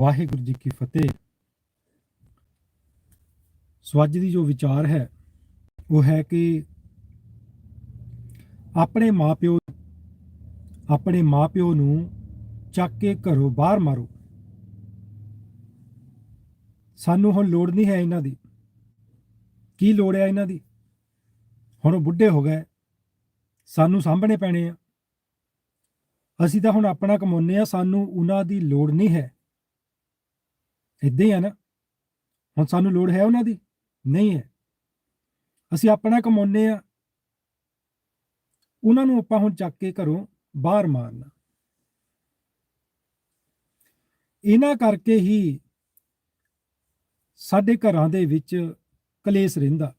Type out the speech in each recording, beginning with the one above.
ਵਾਹਿਗੁਰੂ ਜੀ ਕੀ ਫਤਿਹ। ਸੋ ਅੱਜ ਦੀ ਜੋ ਵਿਚਾਰ ਹੈ, ਉਹ ਹੈ ਕਿ ਆਪਣੇ ਮਾਪਿਓ ਆਪਣੇ ਮਾਪਿਓ ਨੂੰ ਚੱਕ ਕੇ ਘਰੋਂ ਬਾਹਰ ਮਾਰੋ। ਸਾਨੂੰ ਹੁਣ ਲੋੜ ਨਹੀਂ ਹੈ ਇਹਨਾਂ ਦੀ। ਕੀ ਲੋੜ ਹੈ ਇਹਨਾਂ ਦੀ? ਹੁਣ ਉਹ ਬੁੱਢੇ ਹੋ ਗਏ। ਸਾਨੂੰ ਸਾਂਭਣੇ ਪੈਣੇ ਆ। ਅਸੀਂ ਤਾਂ ਹੁਣ ਆਪਣਾ ਕਮਾਉਂਦੇ ਆ ਸਾਨੂੰ ਉਹਨਾਂ ਦੀ ਲੋੜ ਨਹੀਂ ਹੈ। ਇਦਾਂ ਹੀ ਆ ਨਾ। ਹੁਣ ਸਾਨੂੰ ਲੋੜ ਹੈ ਉਹਨਾਂ ਦੀ? ਨਹੀਂ ਹੈ। ਅਸੀਂ ਆਪਣਾ ਕਮਾਉਂਦੇ ਆ ਉਹਨਾਂ ਨੂੰ ਆਪਾਂ ਹੁਣ ਚੱਕ ਕੇ ਘਰੋਂ ਬਾਹਰ ਮਾਰਨਾ। ਇਹਨਾਂ ਕਰਕੇ ਹੀ ਸਾਡੇ ਘਰਾਂ ਦੇ ਵਿੱਚ ਕਲੇਸ਼ ਰਹਿੰਦਾ।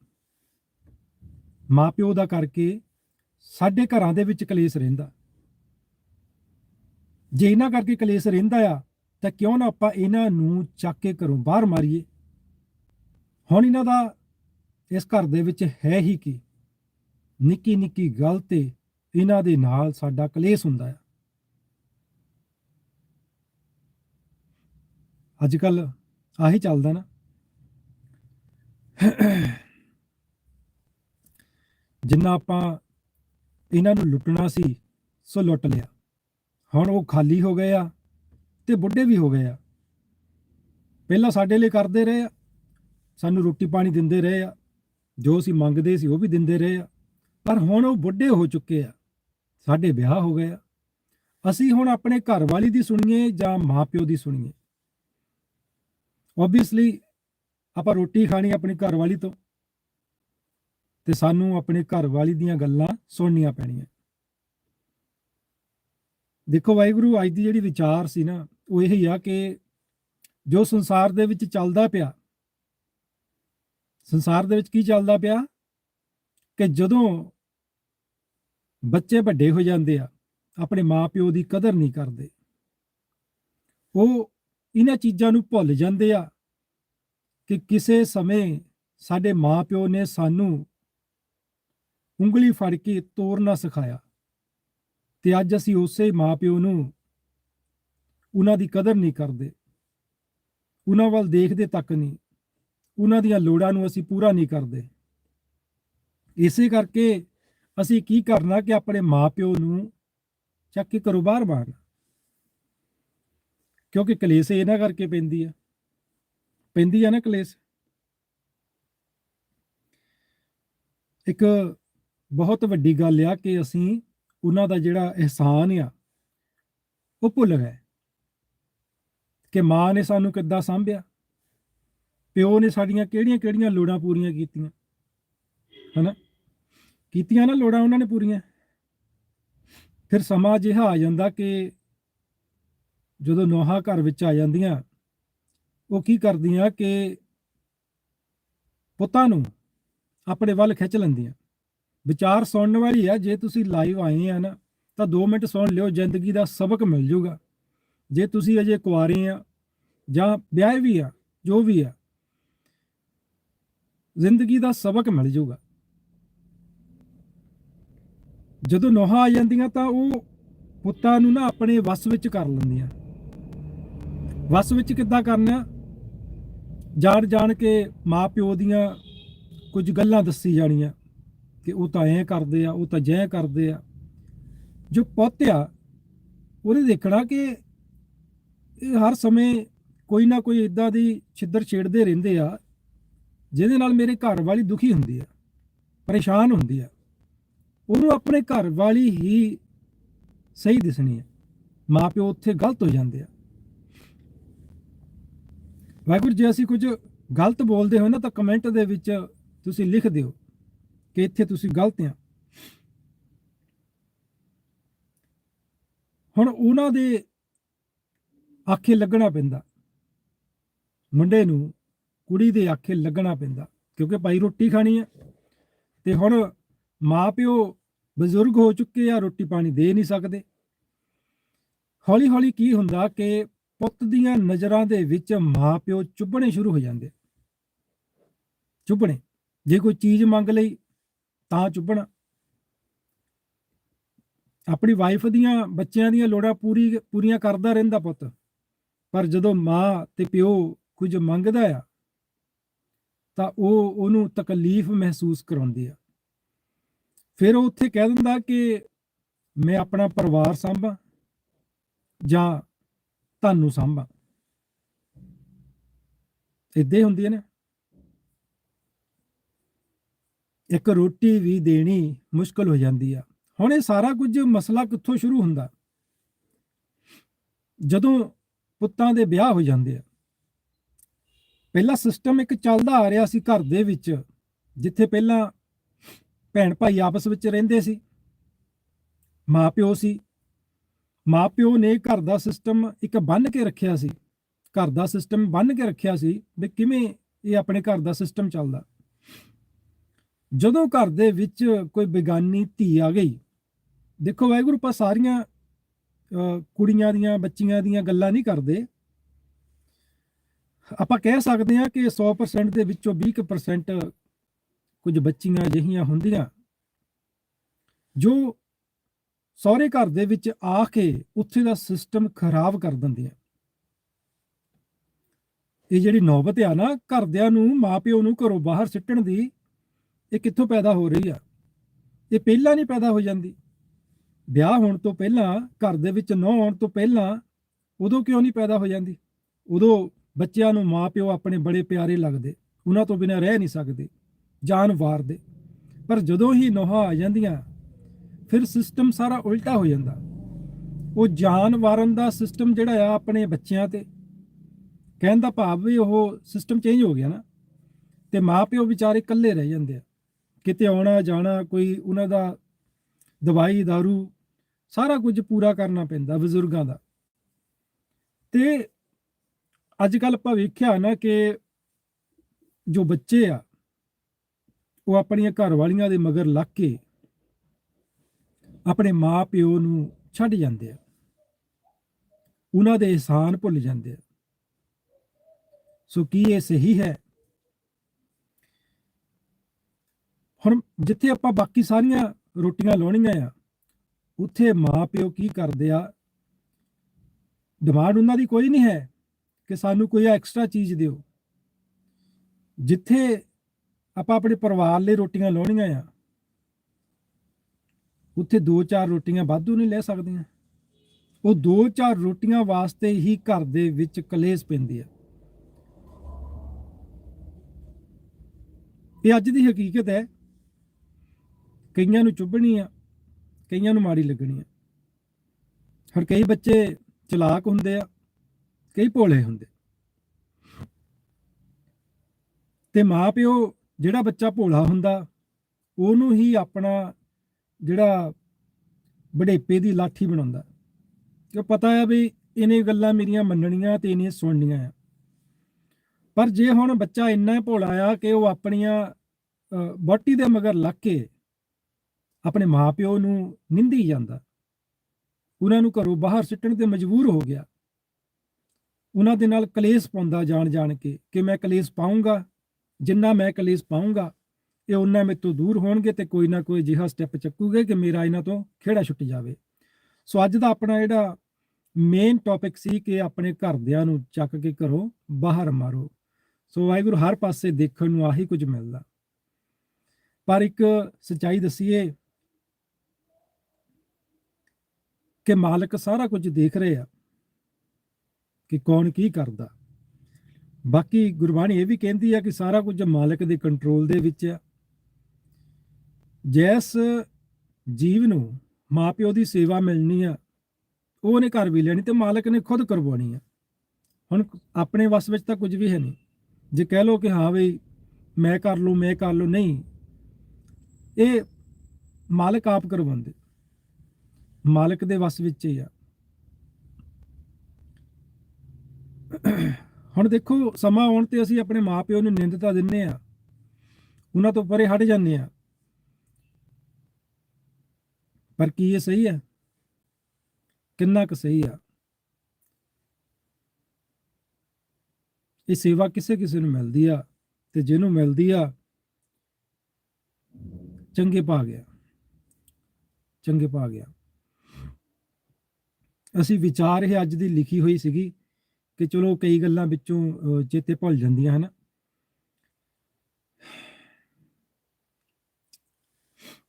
ਮਾਪਿਓ ਦਾ ਕਰਕੇ ਸਾਡੇ ਘਰਾਂ ਦੇ ਵਿੱਚ ਕਲੇਸ਼ ਰਹਿੰਦਾ। ਜੇ ਇਹਨਾਂ ਕਰਕੇ ਕਲੇਸ਼ ਰਹਿੰਦਾ ਆ ਤਾਂ ਕਿਉਂ ਨਾ ਆਪਾਂ ਇਹਨਾਂ ਨੂੰ ਚੱਕ ਕੇ ਘਰੋਂ ਬਾਹਰ ਮਾਰੀਏ? ਹੁਣ ਇਹਨਾਂ ਦਾ ਇਸ ਘਰ ਦੇ ਵਿੱਚ ਹੈ ਹੀ ਕੀ? ਨਿੱਕੀ ਨਿੱਕੀ ਗੱਲ ਤੇ ਇਹਨਾਂ ਦੇ ਨਾਲ ਸਾਡਾ ਕਲੇਸ਼ ਹੁੰਦਾ ਆ। ਅੱਜ ਕੱਲ ਆਹੀ ਚੱਲਦਾ ਨਾ। ਜਿੰਨਾ ਆਪਾਂ ਇਹਨਾਂ ਨੂੰ ਲੁੱਟਣਾ ਸੀ, ਸੋ ਲੁੱਟ ਲਿਆ। ਹੁਣ ਉਹ ਖਾਲੀ ਹੋ ਗਏ ਆ। ਤੇ ਬੁੱਢੇ ਵੀ ਹੋ ਗਏ ਆ। ਪਹਿਲਾਂ ਸਾਡੇ ਲਈ ਕਰਦੇ ਰਹੇ ਆ, ਸਾਨੂੰ ਰੋਟੀ ਪਾਣੀ ਦਿੰਦੇ ਰਹੇ ਆ, ਜੋ ਅਸੀਂ ਮੰਗਦੇ ਸੀ ਉਹ ਵੀ ਦਿੰਦੇ ਰਹੇ ਆ। ਪਰ ਹੁਣ ਉਹ ਬੁੱਢੇ ਹੋ ਚੁੱਕੇ ਆ, ਸਾਡੇ ਵਿਆਹ ਹੋ ਗਏ ਆ। ਅਸੀਂ ਹੁਣ ਆਪਣੇ ਘਰ ਵਾਲੀ ਦੀ ਸੁਣੀਏ ਜਾਂ ਮਾਪਿਓ ਦੀ ਸੁਣੀਏ। ਓਬਵੀਅਸਲੀ ਆਪਾਂ ਰੋਟੀ ਖਾਣੀ ਆਪਣੀ ਘਰ ਵਾਲੀ ਤੋਂ ਤੇ ਸਾਨੂੰ ਆਪਣੇ ਘਰ ਵਾਲੀ ਦੀਆਂ ਗੱਲਾਂ ਸੁਣਨੀਆਂ ਪੈਣੀਆਂ। ਦੇਖੋ ਵਾਹਿਗੁਰੂ, ਅੱਜ ਦੀ ਜਿਹੜੀ ਵਿਚਾਰ ਸੀ ਨਾ, ਉਹ ਇਹ ਹੀ ਆ ਕਿ ਜੋ ਸੰਸਾਰ ਦੇ ਵਿੱਚ ਚੱਲਦਾ ਪਿਆ, ਸੰਸਾਰ ਦੇ ਵਿੱਚ ਕੀ ਚੱਲਦਾ ਪਿਆ? ਕਿ ਜਦੋਂ ਬੱਚੇ ਵੱਡੇ ਹੋ ਜਾਂਦੇ ਆ, ਆਪਣੇ ਮਾਪਿਓ ਦੀ ਕਦਰ ਨਹੀਂ ਕਰਦੇ, ਉਹ ਇਹਨਾਂ ਚੀਜ਼ਾਂ ਨੂੰ ਭੁੱਲ ਜਾਂਦੇ ਆ ਕਿ ਕਿਸੇ ਸਮੇਂ ਸਾਡੇ ਮਾਪਿਓ ਨੇ ਸਾਨੂੰ ਉਂਗਲੀ ਫੜ ਕੇ ਤੋਰਨਾ ਸਿਖਾਇਆ। ਤੇ ਅੱਜ ਅਸੀਂ ਉਸੇ ਮਾਪਿਓ ਨੂੰ ਉਹਨਾਂ ਦੀ ਕਦਰ ਨਹੀਂ ਕਰਦੇ। ਉਹਨਾਂ ਵੱਲ ਦੇਖਦੇ ਤੱਕ ਨਹੀਂ। ਉਹਨਾਂ ਦੀਆਂ ਲੋੜਾਂ ਨੂੰ ਅਸੀਂ ਪੂਰਾ ਨਹੀਂ ਕਰਦੇ। ਇਸੇ ਕਰਕੇ ਅਸੀਂ ਕੀ ਕਰਨਾ ਕਿ ਆਪਣੇ ਮਾਪਿਓ ਨੂੰ ਚੱਕ ਕੇ ਘਰੋਂ ਬਾਹਰ ਬਾਹਰ ਕਿਉਂਕਿ ਕਲੇਸ਼ ਇਹਨਾਂ ਕਰਕੇ ਪੈਂਦੀ ਆ। ਪੈਂਦੀ ਆ ਨਾ ਕਲੇਸ਼। ਇੱਕ ਬਹੁਤ ਵੱਡੀ ਗੱਲ ਆ ਕਿ ਅਸੀਂ ਉਹਨਾਂ ਦਾ ਜਿਹੜਾ ਅਹਿਸਾਨ ਆ, ਉਹ ਭੁੱਲ ਗਏ ਕਿ ਮਾਂ ਨੇ ਸਾਨੂੰ ਕਿੱਦਾਂ ਸੰਭਿਆ, ਪਿਓ ਨੇ ਸਾਡੀਆਂ ਕਿਹੜੀਆਂ-ਕਿਹੜੀਆਂ ਲੋੜਾਂ ਪੂਰੀਆਂ ਕੀਤੀਆਂ, ਹਨਾ? ਕੀਤੀਆਂ ਨਾ ਲੋੜਾਂ ਉਹਨਾਂ ਨੇ ਪੂਰੀਆਂ। ਫਿਰ ਸਮਾਂ ਜਿਹਾ ਆ ਜਾਂਦਾ ਕਿ ਜਦੋਂ ਨੋਹਾ ਘਰ ਵਿੱਚ ਆ ਜਾਂਦੀਆਂ, ਉਹ ਕੀ ਕਰਦੀਆਂ ਕਿ ਪੁੱਤਾਂ ਨੂੰ ਆਪਣੇ ਵੱਲ ਖਿੱਚ ਲੈਂਦੀਆਂ। ਵਿਚਾਰ ਸੁਣਨ ਵਾਲੀ ਆ, ਜੇ ਤੁਸੀਂ ਲਾਈਵ ਆਏ ਆ ਨਾ, ਤਾਂ 2 ਮਿੰਟ ਸੁਣ ਲਿਓ, ਜ਼ਿੰਦਗੀ ਦਾ ਸਬਕ ਮਿਲ ਜਾਊਗਾ ਜੇ ਤੁਸੀਂ ਅਜੇ ਕੁਆਰੇ ਆ, ਜਾਂ ਵਿਆਹੇ ਵੀ ਆ, ਜੋ ਵੀ ਆ, ਜ਼ਿੰਦਗੀ ਦਾ ਸਬਕ ਮਿਲ ਜਾਊਗਾ ਜਦੋਂ ਨੋਹਾ ਆ ਜਾਂਦੀਆਂ, ਤਾਂ ਉਹ ਪੁੱਤਾਂ ਨੂੰ ਨਾ ਆਪਣੇ ਵਸ ਵਿੱਚ ਕਰ ਲੈਂਦੀਆਂ। ਵਸ ਵਿੱਚ ਕਿੱਦਾਂ ਕਰਨਾ? ਜਾਣ ਜਾਣ ਕੇ ਮਾਪਿਓ ਦੀਆਂ ਕੁਝ ਗੱਲਾਂ ਦੱਸੀ ਜਾਣੀਆਂ। ਕਿ ਉਹ ਤਾਂ ਐਂ ਕਰਦੇ ਆ, ਉਹ ਤਾਂ ਜੈ ਕਰਦੇ ਆ। ਜੋ ਪੁੱਤ ਆ, ਉਹਨੇ ਦੇਖਣਾ ਕਿ ਇਹ ਹਰ ਸਮੇਂ ਕੋਈ ਨਾ ਕੋਈ ਇਦਾਂ ਦੀ ਛਿੱਦਰ ਛੇੜਦੇ ਰਹਿੰਦੇ ਆ, ਜਿਹਦੇ ਨਾਲ ਮੇਰੇ ਘਰ ਵਾਲੀ ਦੁਖੀ ਹੁੰਦੀ ਆ, ਪਰੇਸ਼ਾਨ ਹੁੰਦੀ ਆ। ਉਹਨੂੰ ਆਪਣੇ ਘਰ ਵਾਲੀ ਹੀ ਸਹੀ ਦਿਸਣੀ ਆ। ਮਾਪਿਓ ਉੱਥੇ ਗਲਤ ਹੋ ਜਾਂਦੇ ਆ। ਵਾਹਿਗੁਰੂ ਜੇ, ਅਸੀਂ ਕੁਝ ਗਲਤ ਬੋਲਦੇ ਹੋ ਨਾ ਤਾਂ ਕਮੈਂਟ ਦੇ ਵਿੱਚ ਤੁਸੀਂ ਲਿਖ ਦਿਓ। ਕਿ ਇੱਥੇ ਤੁਸੀਂ ਗਲਤ ਆ। ਹੁਣ ਉਹਨਾਂ ਦੇ ਆਖੇ ਲੱਗਣਾ ਪੈਂਦਾ। ਮੁੰਡੇ ਨੂੰ ਕੁੜੀ ਦੇ ਆਖੇ ਲੱਗਣਾ ਪੈਂਦਾ, ਕਿਉਂਕਿ ਭਾਈ ਰੋਟੀ ਖਾਣੀ ਹੈ ਤੇ ਹੁਣ ਮਾਪਿਓ ਬਜ਼ੁਰਗ ਹੋ ਚੁੱਕੇ ਆ, ਰੋਟੀ ਪਾਣੀ ਦੇ ਨਹੀਂ ਸਕਦੇ। ਹੌਲੀ ਹੌਲੀ ਕੀ ਹੁੰਦਾ ਕਿ ਪੁੱਤ ਦੀਆਂ ਨਜ਼ਰਾਂ ਦੇ ਵਿੱਚ ਮਾਪਿਓ ਚੁੱਭਣੇ ਸ਼ੁਰੂ ਹੋ ਜਾਂਦੇ ਚੁੱਭਣੇ। ਜੇ ਕੋਈ ਚੀਜ਼ ਮੰਗ ਲਈ ਤਾਂ ਚੁੱਭਣਾ। ਆਪਣੀ ਵਾਈਫ ਦੀਆਂ ਬੱਚਿਆਂ ਦੀਆਂ ਲੋੜਾਂ ਪੂਰੀ, ਪੂਰੀਆਂ ਕਰਦਾ ਰਹਿੰਦਾ ਪੁੱਤ। ਪਰ ਜਦੋਂ ਮਾਂ ਤੇ ਪਿਓ ਕੁਝ ਮੰਗਦਾ ਆ, ਤਾਂ ਉਹ ਉਹਨੂੰ ਤਕਲੀਫ ਮਹਿਸੂਸ ਕਰਾਉਂਦੀ ਆ। ਫਿਰ ਉਹ ਉੱਥੇ ਕਹਿ ਦਿੰਦਾ ਕਿ ਮੈਂ ਆਪਣਾ ਪਰਿਵਾਰ ਸੰਭਾਂ ਜਾਂ ਤੁਹਾਨੂੰ ਸੰਭਾਂ। ਇੱਦਾਂ ਹੀ ਹੁੰਦੀ ਹੈ ਨਾ। ਇੱਕ ਰੋਟੀ ਵੀ ਦੇਣੀ ਮੁਸ਼ਕਲ ਹੋ ਜਾਂਦੀ ਆ। ਹੁਣ ਇਹ ਸਾਰਾ ਕੁਝ ਮਸਲਾ ਕਿੱਥੋਂ ਸ਼ੁਰੂ ਹੁੰਦਾ? ਜਦੋਂ ਪੁੱਤਾਂ ਦੇ ਵਿਆਹ ਹੋ ਜਾਂਦੇ ਆ। ਪਹਿਲਾ ਸਿਸਟਮ ਇੱਕ ਚੱਲਦਾ ਆ ਰਿਹਾ ਸੀ ਘਰ ਦੇ ਵਿੱਚ, ਜਿੱਥੇ ਪਹਿਲਾਂ ਭੈਣ ਭਾਈ ਆਪਸ ਵਿੱਚ ਰਹਿੰਦੇ ਸੀ। ਮਾਪਿਓ ਸੀ। ਮਾਪਿਓ ਨੇ ਘਰ ਦਾ ਸਿਸਟਮ ਇੱਕ ਬੰਨ ਕੇ ਰੱਖਿਆ ਸੀ। ਘਰ ਦਾ ਸਿਸਟਮ ਬੰਨ ਕੇ ਰੱਖਿਆ ਸੀ ਵੀ ਕਿਵੇਂ ਇਹ ਆਪਣੇ ਘਰ ਦਾ ਸਿਸਟਮ ਚੱਲਦਾ। ਜਦੋਂ ਘਰ ਦੇ ਵਿੱਚ ਕੋਈ ਬੇਗਾਨੀ ਧੀ ਆ ਗਈ, ਦੇਖੋ ਵਾਹਿਗੁਰੂ ਪਾ ਸਾਰੀਆਂ ਕੁੜੀਆਂ ਦੀਆਂ, ਬੱਚੀਆਂ ਦੀਆਂ ਗੱਲਾਂ ਨਹੀਂ ਕਰਦੇ। ਆਪਾਂ ਕਹਿ ਸਕਦੇ ਹਾਂ ਕਿ 100% ਦੇ ਵਿੱਚੋਂ 20% ਕੁਝ ਬੱਚੀਆਂ ਅਜਿਹੀਆਂ ਹੁੰਦੀਆਂ, ਜੋ ਸਹੁਰੇ ਘਰ ਦੇ ਵਿੱਚ ਆ ਕੇ ਉੱਥੇ ਦਾ ਸਿਸਟਮ ਖਰਾਬ ਕਰ ਦਿੰਦੀਆਂ। ਇਹ ਜਿਹੜੀ ਨੌਬਤ ਆ ਨਾ, ਘਰਦਿਆਂ ਨੂੰ, ਮਾਪਿਓ ਨੂੰ ਘਰੋਂ ਬਾਹਰ ਸਿੱਟਣ ਦੀ ਇਹ ਕਿੱਥੋਂ ਪੈਦਾ ਹੋ ਰਹੀ ਆ? ਇਹ ਪਹਿਲਾਂ ਨਹੀਂ ਪੈਦਾ ਹੋ ਜਾਂਦੀ। ਵਿਆਹ ਹੋਣ ਤੋਂ ਪਹਿਲਾਂ, ਘਰ ਦੇ ਵਿੱਚ ਨੌ ਆਉਣ ਤੋਂ ਪਹਿਲਾਂ ਉਦੋਂ ਕਿਉਂ ਨਹੀਂ ਪੈਦਾ ਹੋ ਜਾਂਦੀ? ਉਦੋਂ ਬੱਚਿਆਂ ਨੂੰ ਮਾਪਿਓ ਆਪਣੇ ਬੜੇ ਪਿਆਰੇ ਲੱਗਦੇ, ਉਹਨਾਂ ਤੋਂ ਬਿਨਾਂ ਰਹਿ ਨਹੀਂ ਸਕਦੇ, ਜਾਨ ਵਾਰਦੇ। ਪਰ ਜਦੋਂ ਹੀ ਨੋਹਾਂ ਆ ਜਾਂਦੀਆਂ, ਫਿਰ ਸਿਸਟਮ ਸਾਰਾ ਉਲਟਾ ਹੋ ਜਾਂਦਾ। ਉਹ ਜਾਨ ਵਾਰਨ ਦਾ ਸਿਸਟਮ ਜਿਹੜਾ ਆ ਆਪਣੇ ਬੱਚਿਆਂ ਤੇ, ਕਹਿਣ ਦਾ ਭਾਵ ਵੀ ਉਹ ਸਿਸਟਮ ਚੇਂਜ ਹੋ ਗਿਆ ਨਾ। ਤੇ ਮਾਪਿਓ ਵਿਚਾਰੇ ਇਕੱਲੇ ਰਹਿ ਜਾਂਦੇ ਆ। ਕਿਤੇ ਆਉਣਾ, ਜਾਣਾ, ਕੋਈ ਉਹਨਾਂ ਦਾ ਦਵਾਈ दारू ਸਾਰਾ ਕੁਝ ਪੂਰਾ ਕਰਨਾ ਪੈਂਦਾ ਬਜ਼ੁਰਗਾਂ ਦਾ। ਤੇ ਅੱਜ ਕੱਲ ਆਪਾਂ ਵੇਖਿਆ ਨਾ ਕਿ ਜੋ ਬੱਚੇ ਆ, ਉਹ ਆਪਣੀਆਂ ਘਰ ਵਾਲੀਆਂ ਦੇ ਮਗਰ ਲੱਗ ਕੇ ਆਪਣੇ ਮਾਪਿਓ ਨੂੰ ਛੱਡ ਜਾਂਦੇ ਆ। ਉਹਨਾਂ ਦੇ ਇਹਸਾਨ ਭੁੱਲ ਜਾਂਦੇ ਆ। ਸੋ ਕੀ ਇਹ ਸਹੀ ਹੈ? ਹੁਣ ਜਿੱਥੇ ਆਪਾਂ ਬਾਕੀ ਸਾਰੀਆਂ ਰੋਟੀਆਂ ਲਾਉਣੀਆਂ ਆ, ਉੱਥੇ ਮਾਪਿਓ ਕੀ ਕਰਦੇ ਆ? ਡਿਮਾਂਡ ਉਹਨਾਂ ਦੀ ਕੋਈ ਨਹੀਂ ਹੈ ਕਿ ਸਾਨੂੰ ਕੋਈ ਐਕਸਟਰਾ ਚੀਜ਼ ਦਿਓ। ਜਿੱਥੇ ਆਪਾਂ ਆਪਣੇ ਪਰਿਵਾਰ ਲਈ ਰੋਟੀਆਂ ਲਾਉਣੀਆਂ ਆ, ਉੱਥੇ ਦੋ ਚਾਰ ਰੋਟੀਆਂ ਵਾਧੂ ਨਹੀਂ ਲੈ ਸਕਦੀਆਂ। ਉਹ ਦੋ ਚਾਰ ਰੋਟੀਆਂ ਵਾਸਤੇ ਹੀ ਘਰ ਦੇ ਵਿੱਚ ਕਲੇਸ਼ ਪੈਂਦੇ ਆ। ਇਹ ਅੱਜ ਦੀ ਹਕੀਕਤ ਹੈ ਕਈਆਂ ਨੂੰ ਚੁੱਭਣੀ ਆ ਕਈਆਂ ਨੂੰ ਮਾੜੀ ਲੱਗਣੀ ਆ। ਹੁਣ ਕਈ ਬੱਚੇ ਚਲਾਕ ਹੁੰਦੇ ਆ ਕਈ ਭੋਲੇ ਹੁੰਦੇ। ਤੇ ਮਾਪਿਓ ਜਿਹੜਾ ਬੱਚਾ ਭੋਲਾ ਹੁੰਦਾ ਉਹਨੂੰ ਹੀ ਆਪਣਾ ਜਿਹੜਾ ਬੜੇਪੇ ਦੀ ਲਾਠੀ ਬਣਾਉਂਦਾ। ਕਿ ਪਤਾ ਆ ਵੀ ਇਹਨੇ ਗੱਲਾਂ ਮੇਰੀਆਂ ਮੰਨਣੀਆਂ ਤੇ ਇਹਨੇ ਸੁਣਨੀਆਂ ਆ। ਪਰ ਜੇ ਹੁਣ ਬੱਚਾ ਇੰਨਾ ਭੋਲਾ ਆ ਕਿ ਉਹ ਆਪਣੀਆਂ ਅਹ, ਵਹੁਟੀ ਦੇ ਮਗਰ ਲੱਗ ਕੇ ਆਪਣੇ ਮਾਪਿਓ ਨੂੰ ਨਿੰਦੀ ਜਾਂਦਾ। ਉਹਨਾਂ ਨੂੰ ਘਰੋਂ ਬਾਹਰ ਸਿੱਟਣ ਤੇ ਮਜਬੂਰ ਹੋ ਗਿਆ। ਉਹਨਾਂ ਦੇ ਨਾਲ ਕਲੇਸ਼ ਪਾਉਂਦਾ ਜਾਣ ਜਾਣ ਕੇ ਕਿ ਮੈਂ ਕਲੇਸ਼ ਪਾਉਂਗਾ ਜਿੰਨਾ ਮੈਂ ਕਲੇਸ਼ ਪਾਉਂਗਾ ਇਹ ਉਹਨਾਂ ਮੇਰੇ ਤੋਂ ਦੂਰ ਹੋਣਗੇ ਤੇ ਕੋਈ ਨਾ ਕੋਈ ਜਿਹਾ ਸਟੈਪ ਚੱਕੂਗੇ ਕਿ ਮੇਰਾ ਇਹਨਾਂ ਤੋਂ ਖੇੜਾ ਛੁੱਟ ਜਾਵੇ। ਸੋ ਅੱਜ ਦਾ ਆਪਣਾ ਜਿਹੜਾ ਮੇਨ ਟੌਪਿਕ ਸੀ ਕਿ ਆਪਣੇ ਘਰਦਿਆਂ ਨੂੰ ਚੱਕ ਕੇ ਘਰੋਂ ਬਾਹਰ ਮਾਰੋ। ਸੋ ਵਾਹਿਗੁਰੂ ਹਰ ਪਾਸੇ ਦੇਖਣ ਨੂੰ ਆਹੀ ਕੁਝ ਮਿਲਦਾ। ਪਰ ਇੱਕ ਸਚਾਈ ਦਸੀਏ ਕਿ ਮਾਲਕ ਸਾਰਾ ਕੁਝ ਦੇਖ ਰਹੇ ਆ ਕਿ ਕੌਣ ਕੀ ਕਰਦਾ। ਬਾਕੀ ਗੁਰਬਾਣੀ ਇਹ ਵੀ ਕਹਿੰਦੀ ਆ ਕਿ ਸਾਰਾ ਕੁਝ ਮਾਲਕ ਦੇ ਕੰਟਰੋਲ ਦੇ ਵਿੱਚ ਆ। ਜੈਸ ਜੀਵ ਨੂੰ ਮਾਪਿਓ ਦੀ ਸੇਵਾ ਮਿਲਣੀ ਆ, ਉਹ ਉਹਨੇ ਘਰ ਵੀ ਲੈਣੀ ਤੇ ਮਾਲਕ ਨੇ ਖੁਦ ਕਰਵਾਉਣੀ ਆ। ਹੁਣ ਆਪਣੇ ਵਸ ਵਿੱਚ ਤਾਂ ਕੁਝ ਵੀ ਹੈ ਨਹੀਂ। ਜੇ ਕਹਿ ਲੋ ਕਿ ਹਾਂ ਬਈ ਮੈਂ ਕਰ ਲੂ ਮੈਂ ਕਰ ਲੂ ਨਹੀਂ। ਇਹ ਮਾਲਕ ਆਪ ਕਰਵਾਉਂਦੇ। ਮਾਲਕ ਦੇ ਵਸ ਵਿੱਚ ਹੀ ਆ। ਹੁਣ ਦੇਖੋ, ਸਮਾਂ ਆਉਣ ਤੇ ਅਸੀਂ ਆਪਣੇ ਮਾਪਿਓ ਨੂੰ ਨਿੰਦਤਾ ਦਿੰਨੇ ਆ। ਉਹਨਾਂ ਤੋਂ ਪਰੇ ਹਟ ਜਾਂਦੇ ਆ। ਪਰ ਕੀ ਇਹ ਸਹੀ ਹੈ ਕਿੰਨਾ ਕੁ ਸਹੀ ਆ? ਇਹ ਸੇਵਾ ਕਿਸੇ ਕਿਸੇ ਨੂੰ ਮਿਲਦੀ ਆ ਤੇ ਜਿਹਨੂੰ ਮਿਲਦੀ ਆ, ਚੰਗੇ ਪਾ ਗਿਆ। ਚੰਗੇ ਪਾ ਗਿਆ। ਅਸੀਂ ਵਿਚਾਰ ਇਹ ਅੱਜ ਦੀ ਲਿਖੀ ਹੋਈ ਸੀਗੀ ਕਿ ਚਲੋ ਕਈ ਗੱਲਾਂ ਵਿੱਚੋਂ ਚੇਤੇ ਭੁੱਲ ਜਾਂਦੀਆਂ ਹਨ।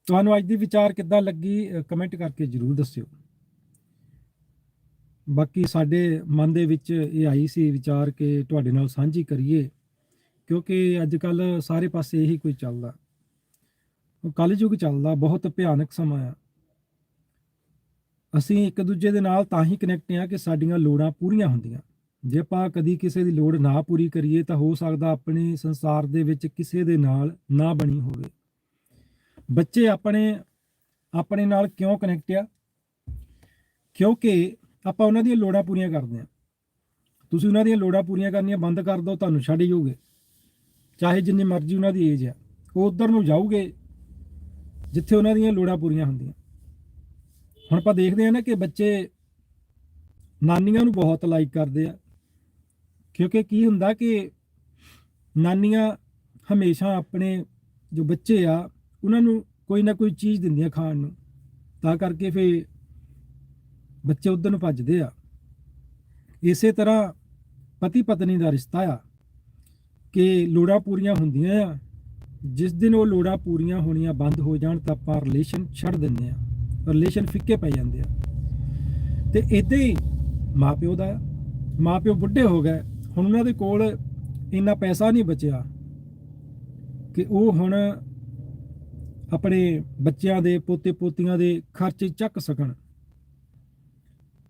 ਤੁਹਾਨੂੰ ਅੱਜ ਦੀ ਵਿਚਾਰ ਕਿੱਦਾਂ ਲੱਗੀ ਕਮੈਂਟ ਕਰਕੇ ਜਰੂਰ ਦੱਸਿਓ। ਬਾਕੀ ਸਾਡੇ ਮਨ ਦੇ ਵਿੱਚ ਇਹ ਆਈ ਸੀ ਵਿਚਾਰ ਕਿ ਤੁਹਾਡੇ ਨਾਲ ਸਾਂਝੀ ਕਰੀਏ, ਕਿਉਂਕਿ ਅੱਜ ਕੱਲ ਸਾਰੇ ਪਾਸੇ ਇਹੀ ਕੋਈ ਚੱਲਦਾ। ਕਲਯੁਗ ਚੱਲਦਾ, ਬਹੁਤ ਭਿਆਨਕ ਸਮਾਂ ਆ। ਅਸੀਂ ਇੱਕ ਦੂਜੇ ਦੇ ਨਾਲ ਤਾਂ ਹੀ ਕਨੈਕਟ ਆ ਕਿ ਸਾਡੀਆਂ ਲੋੜਾਂ ਪੂਰੀਆਂ ਹੁੰਦੀਆਂ। ਜੇ ਆਪਾਂ ਕਦੀ ਕਿਸੇ ਦੀ ਲੋੜ ਨਾ ਪੂਰੀ ਕਰੀਏ ਤਾਂ ਹੋ ਸਕਦਾ ਆਪਣੇ ਸੰਸਾਰ ਦੇ ਵਿੱਚ ਕਿਸੇ ਦੇ ਨਾਲ ਨਾ ਬਣੀ ਹੋਵੇ। ਬੱਚੇ ਆਪਣੇ ਆਪਣੇ ਨਾਲ ਕਿਉਂ ਕਨੈਕਟ ਆ? ਕਿਉਂਕਿ ਆਪਾਂ ਉਹਨਾਂ ਦੀਆਂ ਲੋੜਾਂ ਪੂਰੀਆਂ ਕਰਦੇ ਆ ਤੁਸੀਂ ਉਹਨਾਂ ਦੀਆਂ ਲੋੜਾਂ ਪੂਰੀਆਂ ਕਰਨੀਆਂ ਬੰਦ ਕਰ ਦਿਓ, ਤੁਹਾਨੂੰ ਛੱਡ ਜਾਊਗੇ ਚਾਹੇ ਜਿੰਨੀ ਮਰਜ਼ੀ ਉਹਨਾਂ ਦੀ ਏਜ ਆ। ਉਹ ਉਧਰ ਨੂੰ ਜਾਊਗੇ ਜਿੱਥੇ ਉਹਨਾਂ ਦੀਆਂ ਲੋੜਾਂ ਪੂਰੀਆਂ ਹੁੰਦੀਆਂ। ਹੁਣ ਆਪਾਂ ਦੇਖਦੇ ਆ ਨਾ ਕਿ ਬੱਚੇ ਨਾਨੀਆਂ ਨੂੰ ਬਹੁਤ ਲਾਈਕ ਕਰਦੇ ਆ। ਕਿਉਂਕਿ ਕੀ ਹੁੰਦਾ ਕਿ ਨਾਨੀਆਂ ਹਮੇਸ਼ਾ ਆਪਣੇ ਜੋ ਬੱਚੇ ਆ, ਉਹਨਾਂ ਨੂੰ ਕੋਈ ਨਾ ਕੋਈ ਚੀਜ਼ ਦਿੰਦੀਆਂ ਖਾਣ ਨੂੰ। ਤਾਂ ਕਰਕੇ ਫੇ ਬੱਚੇ ਉਧਰ ਨੂੰ ਭੱਜਦੇ ਆ। ਇਸੇ ਤਰ੍ਹਾਂ ਪਤੀ ਪਤਨੀ ਦਾ ਰਿਸ਼ਤਾ ਆ ਕਿ ਲੋੜਾਂ ਪੂਰੀਆਂ ਹੁੰਦੀਆਂ ਆ। ਜਿਸ ਦਿਨ ਉਹ ਲੋੜਾਂ ਪੂਰੀਆਂ ਹੋਣੀਆਂ ਬੰਦ ਹੋ ਜਾਣ ਤਾਂ ਆਪਾਂ ਰਿਲੇਸ਼ਨ ਛੱਡ ਦਿੰਦੇ ਆ। ਰਿਲੇਸ਼ਨ ਫਿੱਕੇ ਪੈ ਜਾਂਦੇ ਆ। ਤੇ ਇਦਾਂ ਹੀ ਮਾਪਿਓ ਦਾ, ਮਾਪਿਓ ਬੁੱਢੇ ਹੋ ਗਏ। ਹੁਣ ਉਹਨਾਂ ਦੇ ਕੋਲ ਇੰਨਾ ਪੈਸਾ ਨਹੀਂ ਬਚਿਆ ਕਿ ਉਹ ਹੁਣ ਆਪਣੇ ਬੱਚਿਆਂ ਦੇ ਪੋਤੇ ਪੋਤੀਆਂ ਦੇ ਖਰਚੇ ਚੱਕ ਸਕਣ।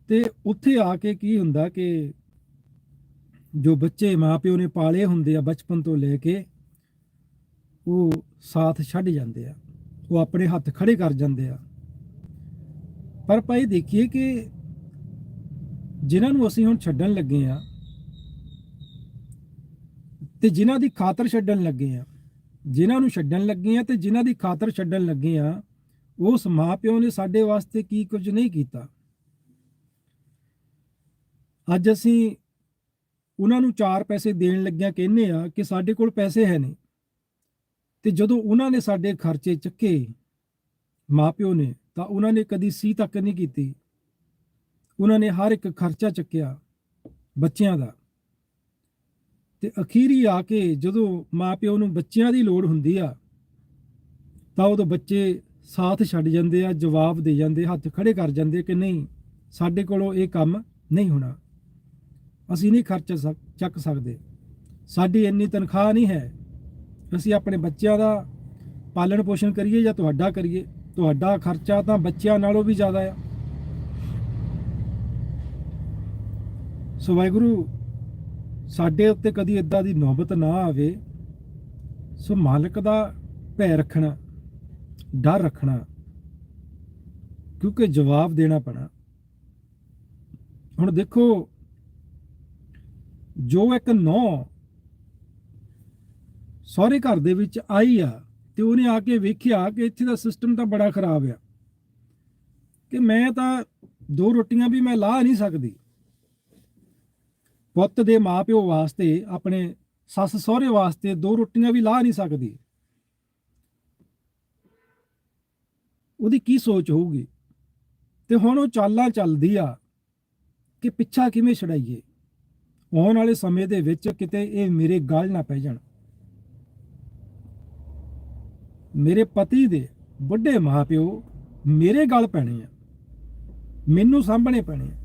ਤੇ ਉੱਥੇ ਆ ਕੇ ਕੀ ਹੁੰਦਾ ਕਿ ਜੋ ਬੱਚੇ ਮਾਪਿਓ ਨੇ ਪਾਲੇ ਹੁੰਦੇ ਆ ਬਚਪਨ ਤੋਂ ਲੈ ਕੇ, ਉਹ ਸਾਥ ਛੱਡ ਜਾਂਦੇ ਆ। ਉਹ ਆਪਣੇ ਹੱਥ ਖੜੇ ਕਰ ਜਾਂਦੇ ਆ। ਪਰ ਭਾਈ ਦੇਖੀਏ ਕਿ ਜਿਨ੍ਹਾਂ ਨੂੰ ਅਸੀਂ ਹੁਣ ਛੱਡਣ ਲੱਗੇ ਆ ਤੇ ਜਿਨ੍ਹਾਂ ਦੀ ਖਾਤਰ ਛੱਡਣ ਲੱਗੇ ਆ ਜਿਨ੍ਹਾਂ ਨੂੰ ਛੱਡਣ ਲੱਗੇ ਆ ਤੇ ਜਿਨ੍ਹਾਂ ਦੀ ਖਾਤਰ ਛੱਡਣ ਲੱਗੇ ਆ ਉਸ ਮਾਪਿਓ ਨੇ ਸਾਡੇ ਵਾਸਤੇ ਕੀ ਕੁਝ ਨਹੀਂ ਕੀਤਾ। ਅੱਜ ਅਸੀਂ ਉਹਨਾਂ ਨੂੰ ਚਾਰ ਪੈਸੇ ਦੇਣ ਲੱਗਿਆਂ ਕਹਿੰਨੇ ਆ ਕਿ ਸਾਡੇ ਕੋਲ ਪੈਸੇ ਹੈ ਨਹੀਂ। ਤੇ ਜਦੋਂ ਉਹਨਾਂ ਨੇ ਸਾਡੇ ਖਰਚੇ ਚੱਕੇ, ਮਾਪਿਓ ਨੇ ਤਾਂ ਉਹਨਾਂ ਨੇ ਕਦੀ ਸੀ ਤੱਕ ਨਹੀਂ ਕੀਤੀ। ਉਹਨਾਂ ਨੇ ਹਰ ਇੱਕ ਖਰਚਾ ਚੱਕਿਆ ਬੱਚਿਆਂ ਦਾ। ਤੇ ਅਖੀਰੀ ਆ ਕੇ ਜਦੋਂ ਮਾਪਿਓ ਨੂੰ ਬੱਚਿਆਂ ਦੀ ਲੋੜ ਹੁੰਦੀ ਆ, ਤਾਂ ਉਦੋਂ ਬੱਚੇ ਸਾਥ ਛੱਡ ਜਾਂਦੇ ਆ, ਜਵਾਬ ਦੇ ਜਾਂਦੇ, ਹੱਥ ਖੜੇ ਕਰ ਜਾਂਦੇ ਕਿ ਨਹੀਂ, ਸਾਡੇ ਕੋਲੋਂ ਇਹ ਕੰਮ ਨਹੀਂ ਹੋਣਾ। ਅਸੀਂ ਨਹੀਂ ਖਰਚਾ ਸਕ- ਚੱਕ ਸਕਦੇ। ਸਾਡੀ ਇੰਨੀ ਤਨਖਾਹ ਨਹੀਂ ਹੈ। ਅਸੀਂ ਆਪਣੇ ਬੱਚਿਆਂ ਦਾ ਪਾਲਣ ਪੋਸ਼ਣ ਕਰੀਏ ਜਾਂ ਤੁਹਾਡਾ ਕਰੀਏ। ਤੁਹਾਡਾ ਖਰਚਾ ਤਾਂ ਬੱਚਿਆਂ ਨਾਲੋਂ ਵੀ ਜ਼ਿਆਦਾ ਆ। ਸੋ ਵਾਹਿਗੁਰੂ, ਸਾਡੇ ਉੱਤੇ ਕਦੀ ਇਦਾਂ ਦੀ ਨੌਬਤ ਨਾ ਆਵੇ। ਸੋ ਮਾਲਕ ਦਾ ਭੈ ਰੱਖਣਾ, ਡਰ ਰੱਖਣਾ, ਕਿਉਂਕਿ ਜਵਾਬ ਦੇਣਾ ਪੈਣਾ। ਹੁਣ ਦੇਖੋ, ਜੋ ਇੱਕ ਨੌ ਸਹੁਰੇ ਘਰ ਦੇ ਵਿੱਚ ਆਈ ਆ ਤੇ ਉਹਨੇ ਆ ਕੇ ਵੇਖਿਆ ਕਿ ਇੱਥੇ ਦਾ ਸਿਸਟਮ ਤਾਂ ਬੜਾ ਖਰਾਬ ਆ। ਕਿ ਮੈਂ ਤਾਂ ਦੋ ਰੋਟੀਆਂ ਵੀ ਮੈਂ ਲਾਹ ਨਹੀਂ ਸਕਦੀ। ਪੁੱਤ ਦੇ ਮਾਪਿਓ ਵਾਸਤੇ, ਆਪਣੇ ਸੱਸ ਸਹੁਰੇ ਵਾਸਤੇ ਦੋ ਰੋਟੀਆਂ ਵੀ ਲਾ ਨਹੀਂ ਸਕਦੀ। ਉਹਦੀ ਕੀ ਸੋਚ ਹੋਊਗੀ? ਤੇ ਹੁਣ ਉਹ ਚਾਲਾਂ ਚੱਲਦੀ ਆ ਕਿ ਪਿੱਛਾ ਕਿਵੇਂ ਛਡਾਈਏ? ਆਉਣ ਵਾਲੇ ਸਮੇਂ ਦੇ ਵਿੱਚ ਕਿਤੇ ਇਹ ਮੇਰੇ ਗਲ ਨਾ ਪੈ ਜਾਣ। ਮੇਰੇ ਪਤੀ ਦੇ ਵੱਡੇ ਮਾਪਿਓ ਮੇਰੇ ਗਲ ਪੈਣੇ ਆ। ਮੈਨੂੰ ਸਾਂਭਣੇ ਪੈਣੇ ਆ।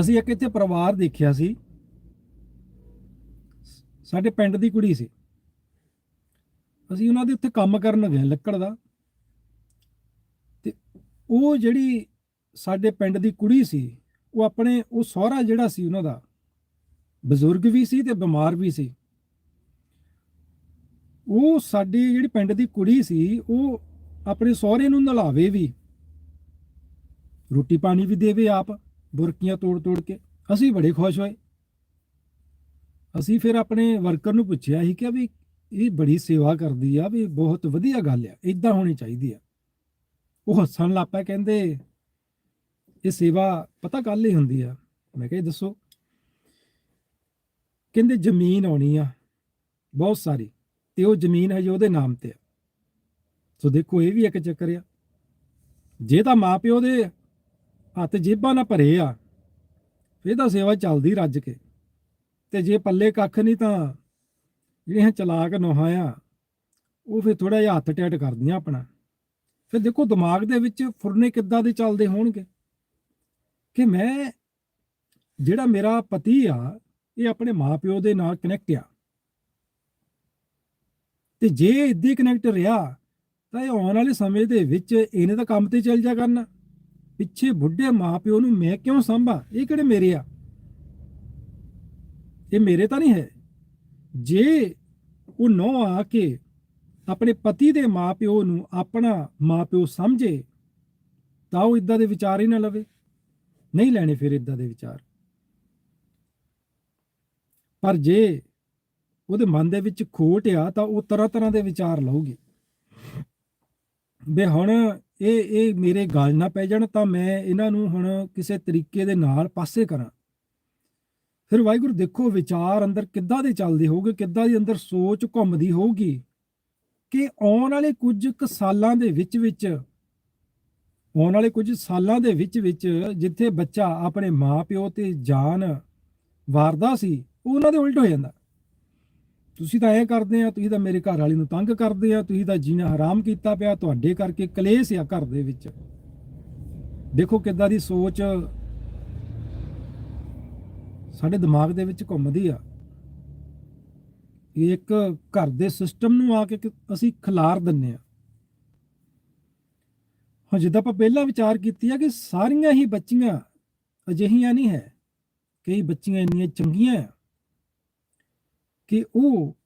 ਅਸੀਂ ਇੱਕ ਇੱਥੇ ਪਰਿਵਾਰ ਦੇਖਿਆ ਸੀ। ਸਾਡੇ ਪਿੰਡ ਦੀ ਕੁੜੀ ਸੀ। ਅਸੀਂ ਉਹਨਾਂ ਦੇ ਉੱਤੇ ਕੰਮ ਕਰਨ ਗਏ ਲੱਕੜ ਦਾ। ਤੇ ਉਹ ਜਿਹੜੀ ਸਾਡੇ ਪਿੰਡ ਦੀ ਕੁੜੀ ਸੀ, ਉਹ ਆਪਣੇ ਉਹ ਸਹੁਰਾ ਜਿਹੜਾ ਸੀ ਉਹਨਾਂ ਦਾ, ਬਜ਼ੁਰਗ ਵੀ ਸੀ ਤੇ ਬਿਮਾਰ ਵੀ ਸੀ। ਉਹ ਸਾਡੀ ਜਿਹੜੀ ਪਿੰਡ ਦੀ ਕੁੜੀ ਸੀ, ਉਹ ਆਪਣੇ ਸਹੁਰੇ ਨੂੰ ਨਲਾਵੇ ਵੀ। ਰੋਟੀ ਪਾਣੀ ਵੀ ਦੇਵੇ ਆਪ, ਬੁਰਕੀਆਂ ਤੋੜ ਤੋੜ ਕੇ। ਅਸੀਂ ਬੜੇ ਖੁਸ਼ ਹੋਏ। ਅਸੀਂ ਫਿਰ ਆਪਣੇ ਵਰਕਰ ਨੂੰ ਪੁੱਛਿਆ ਸੀ ਕਿ ਵੀ ਇਹ ਬੜੀ ਸੇਵਾ ਕਰਦੀ ਆ, ਵੀ ਬਹੁਤ ਵਧੀਆ ਗੱਲ ਆ ਇਦਾਂ ਹੋਣੀ ਚਾਹੀਦੀ ਆ। ਉਹ ਹੱਸਣ ਲੱਗ ਪਿਆ, ਕਹਿੰਦੇ, ਇਹ ਸੇਵਾ ਪਤਾ ਕੱਲ ਹੀ ਹੁੰਦੀ ਆ। ਮੈਂ ਕਿਹਾ ਦੱਸੋ? ਕਹਿੰਦੇ, ਜ਼ਮੀਨ ਆਉਣੀ ਆ, ਬਹੁਤ ਸਾਰੀ। ਤੇ ਉਹ ਜ਼ਮੀਨ ਹਜੇ ਉਹਦੇ ਨਾਮ ਤੇ ਆ ਸੋ ਦੇਖੋ, ਇਹ ਵੀ ਇੱਕ ਚੱਕਰ ਆ। ਜੇ ਤਾਂ ਮਾਪਿਓ ਦੇ ਹੱਥ ਜੇਬਾਂ ਨਾਲ ਭਰੇ ਆ, ਫਿਰ ਤਾਂ ਸੇਵਾ ਚੱਲਦੀ ਰੱਜ ਕੇ। ਤੇ ਜੇ ਪੱਲੇ ਕੱਖ ਨਹੀਂ ਤਾਂ ਜਿਹੜੀਆਂ ਚਲਾਕ ਨੋਹਾਂ ਆ, ਉਹ ਫਿਰ ਥੋੜਾ ਜਿਹਾ ਹੱਥ ਟੈਟ ਕਰਦੀਆਂ ਆਪਣਾ। ਫਿਰ ਦੇਖੋ, ਦਿਮਾਗ ਦੇ ਵਿੱਚ ਫੁਰਨੇ ਕਿੱਦਾਂ ਦੇ ਚੱਲਦੇ ਹੋਣਗੇ? ਕਿ ਮੈਂ, ਜਿਹੜਾ ਮੇਰਾ ਪਤੀ ਆ, ਇਹ ਆਪਣੇ ਮਾਪਿਓ ਦੇ ਨਾਲ ਕਨੈਕਟ ਆ। ਤੇ ਜੇ ਇਦਾਂ ਕਨੈਕਟ ਰਿਹਾ, ਤਾਂ ਇਹ ਆਉਣ ਵਾਲੇ ਸਮੇਂ ਦੇ ਵਿੱਚ ਇਹਨੇ ਤਾਂ ਕੰਮ ਤੇ ਚੱਲ ਜਾ ਕਰਨਾ। ਪਿੱਛੇ ਬੁੱਢੇ ਮਾਪਿਓ ਨੂੰ ਮੈਂ ਕਿਉਂ ਸੰਭਾ? ਇਹ ਕਿਹੜੇ ਮੇਰੇ ਆ? ਇਹ ਮੇਰੇ ਤਾਂ ਨਹੀਂ ਹੈ। ਜੇ ਉਹ ਨੌ ਆ ਕੇ ਆਪਣੇ ਪਤੀ ਦੇ ਮਾਪਿਓ ਨੂੰ ਆਪਣਾ ਮਾਪਿਓ ਸਮਝੇ, ਤਾਂ ਉਹ ਇਦਾਂ ਦੇ ਵਿਚਾਰ ਹੀ ਨਾ ਲਵੇ। ਨਹੀਂ ਲੈਣੇ ਫਿਰ ਇਦਾਂ ਦੇ ਵਿਚਾਰ। ਪਰ ਜੇ ਉਹਦੇ ਮਨ ਦੇ ਵਿੱਚ ਖੋਟ ਆ, ਤਾਂ ਉਹ ਤਰ੍ਹਾਂ ਤਰ੍ਹਾਂ ਦੇ ਵਿਚਾਰ ਲਊਗੀ। ਬੇ ਹੁਣ ਇਹ ਇਹ ਮੇਰੇ ਗੱਲ ਨਾ ਪੈ ਜਾਣ, ਤਾਂ ਮੈਂ ਇਹਨਾਂ ਨੂੰ ਹੁਣ ਕਿਸੇ ਤਰੀਕੇ ਦੇ ਨਾਲ ਪਾਸੇ ਕਰਾਂ। ਫਿਰ ਵਾਹਿਗੁਰੂ, ਦੇਖੋ ਵਿਚਾਰ ਅੰਦਰ ਕਿੱਦਾਂ ਦੇ ਚੱਲਦੇ ਹੋਗੇ ਕਿੱਦਾਂ ਦੀ ਅੰਦਰ ਸੋਚ ਘੁੰਮਦੀ ਹੋਊਗੀ ਕਿ ਆਉਣ ਵਾਲੇ ਕੁਝ ਕੁ ਸਾਲਾਂ ਦੇ ਵਿੱਚ ਵਿੱਚ, ਆਉਣ ਵਾਲੇ ਕੁਝ ਸਾਲਾਂ ਦੇ ਵਿੱਚ ਵਿੱਚ ਜਿੱਥੇ ਬੱਚਾ ਆਪਣੇ ਮਾਪਿਓ ਤੇ ਜਾਨ ਵਾਰਦਾ ਸੀ, ਉਹਨਾਂ ਦੇ ਉਲਟ ਹੋ ਜਾਂਦਾ। ਤੁਸੀਂ ਤਾਂ ਐ ਕਰਦੇ ਆ, ਤੁਸੀਂ ਤਾਂ ਮੇਰੇ ਘਰ ਵਾਲੀ ਨੂੰ ਤੰਗ ਕਰਦੇ ਆ, ਤੁਸੀਂ ਤਾਂ ਜੀਣਾ ਹਰਾਮ ਕੀਤਾ ਪਿਆ, ਤੁਹਾਡੇ ਕਰਕੇ ਕਲੇਸ਼ ਆ ਘਰ ਦੇ ਵਿੱਚ। ਦੇਖੋ ਕਿੱਦਾਂ ਦੀ ਸੋਚ ਸਾਡੇ ਦਿਮਾਗ ਦੇ ਵਿੱਚ ਘੁੰਮਦੀ ਆ। ਇਹ ਇੱਕ ਘਰ ਦੇ ਸਿਸਟਮ ਨੂੰ ਆ ਕੇ ਅਸੀਂ ਖਿਲਾਰ ਦਿੰਨੇ ਆ। ਹਾਂ ਜਿੱਦਾਂ ਆਪਾਂ ਪਹਿਲਾਂ ਵਿਚਾਰ ਕੀਤੀ ਆ ਕਿ ਸਾਰੀਆਂ ਹੀ ਬੱਚੀਆਂ ਅਜਿਹੀਆਂ ਨਹੀਂ ਹੈ, ਕਈ ਬੱਚੀਆਂ ਇੰਨੀਆਂ ਚੰਗੀਆਂ ਆ। ਕਿ ਉਹ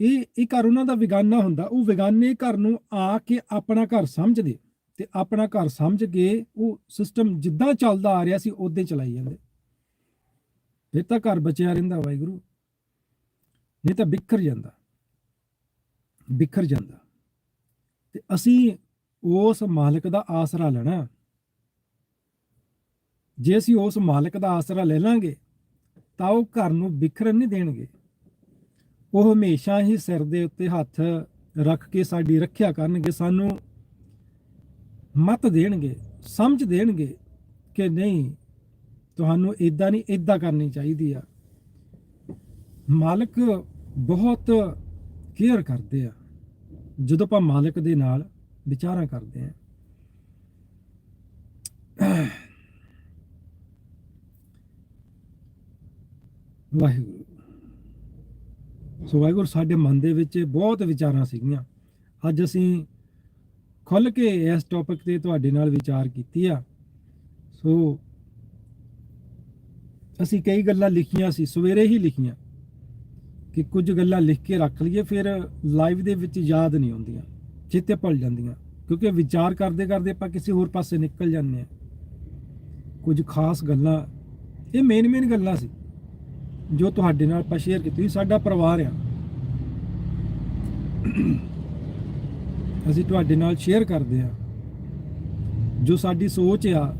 ਇਹ ਇਹ ਘਰ ਉਹਨਾਂ ਦਾ ਵਿਗਾਨਾ ਹੁੰਦਾ, ਉਹ ਵਿਗਾਨੇ ਘਰ ਨੂੰ ਆ ਕੇ ਆਪਣਾ ਘਰ ਸਮਝਦੇ ਤੇ ਆਪਣਾ ਘਰ ਸਮਝ ਕੇ ਉਹ ਸਿਸਟਮ ਜਿੱਦਾਂ ਚੱਲਦਾ ਆ ਰਿਹਾ ਸੀ ਉਦਾਂ ਚਲਾਈ ਜਾਂਦੇ। ਫਿਰ ਤਾਂ ਘਰ ਬਚਿਆ ਰਹਿੰਦਾ ਵਾਹਿਗੁਰੂ। ਨਹੀਂ ਤਾਂ ਬਿਖਰ ਜਾਂਦਾ। ਬਿਖਰ ਜਾਂਦਾ। ਤੇ ਅਸੀਂ ਉਸ ਮਾਲਕ ਦਾ ਆਸਰਾ ਲੈਣਾ। ਜੇ ਅਸੀਂ ਉਸ ਮਾਲਕ ਦਾ ਆਸਰਾ ਲੈ ਲਾਂਗੇ, ਤਾਂ ਉਹ ਘਰ ਨੂੰ ਬਿਖਰਨ ਨਹੀਂ ਦੇਣਗੇ। ਉਹ ਹਮੇਸ਼ਾ ਹੀ ਸਿਰ ਦੇ ਉੱਤੇ ਹੱਥ ਰੱਖ ਕੇ ਸਾਡੀ ਰੱਖਿਆ ਕਰਨਗੇ, ਸਾਨੂੰ ਮਤ ਦੇਣਗੇ, ਸਮਝ ਦੇਣਗੇ ਕਿ ਨਹੀਂ, ਤੁਹਾਨੂੰ ਇਦਾਂ ਨਹੀਂ ਇਦਾਂ ਕਰਨੀ ਚਾਹੀਦੀ ਆ। ਮਾਲਕ ਬਹੁਤ ਕੇਅਰ ਕਰਦੇ ਆ, ਜਦੋਂ ਆਪਾਂ ਮਾਲਕ ਦੇ ਨਾਲ ਵਿਚਾਰਾਂ ਕਰਦੇ ਆ। ਵਾਹਿਗੁਰੂ। ਸੋ ਵਾਹਿਗੁਰੂ, ਸਾਡੇ ਮਨ ਦੇ ਵਿੱਚ ਬਹੁਤ ਵਿਚਾਰਾਂ ਸੀਗੀਆਂ। ਅੱਜ ਅਸੀਂ ਖੁੱਲ ਕੇ ਇਸ ਟੌਪਿਕ ਤੇ ਤੁਹਾਡੇ ਨਾਲ ਵਿਚਾਰ ਕੀਤੀ ਆ। ਸੋ ਅਸੀਂ ਕਈ ਗੱਲਾਂ ਲਿਖੀਆਂ ਸੀ, ਸਵੇਰੇ ਹੀ ਲਿਖੀਆਂ ਕਿ ਕੁਝ ਗੱਲਾਂ ਲਿਖ ਕੇ ਰੱਖ ਲਈਏ, ਫਿਰ ਲਾਈਵ ਦੇ ਵਿੱਚ ਯਾਦ ਨਹੀਂ ਆਉਂਦੀਆਂ, ਚੇਤੇ ਭੁੱਲ ਜਾਂਦੀਆਂ। ਕਿਉਂਕਿ ਵਿਚਾਰ ਕਰਦੇ ਕਰਦੇ ਆਪਾਂ ਕਿਸੇ ਹੋਰ ਪਾਸੇ ਨਿਕਲ ਜਾਂਦੇ ਆ ਕੁਝ ਖਾਸ ਗੱਲਾਂ, ਇਹ ਮੇਨ ਮੇਨ ਗੱਲਾਂ ਸੀ। ਜੋ ਤੁਹਾਡੇ ਨਾਲ ਆਪਾਂ ਸ਼ੇਅਰ ਕੀਤੀ ਸਾਡਾ ਪਰਿਵਾਰ ਆ। ਅਸੀਂ ਤੁਹਾਡੇ ਨਾਲ ਸ਼ੇਅਰ ਕਰਦੇ ਆ। ਜੋ ਸਾਡੀ ਸੋਚ ਆ,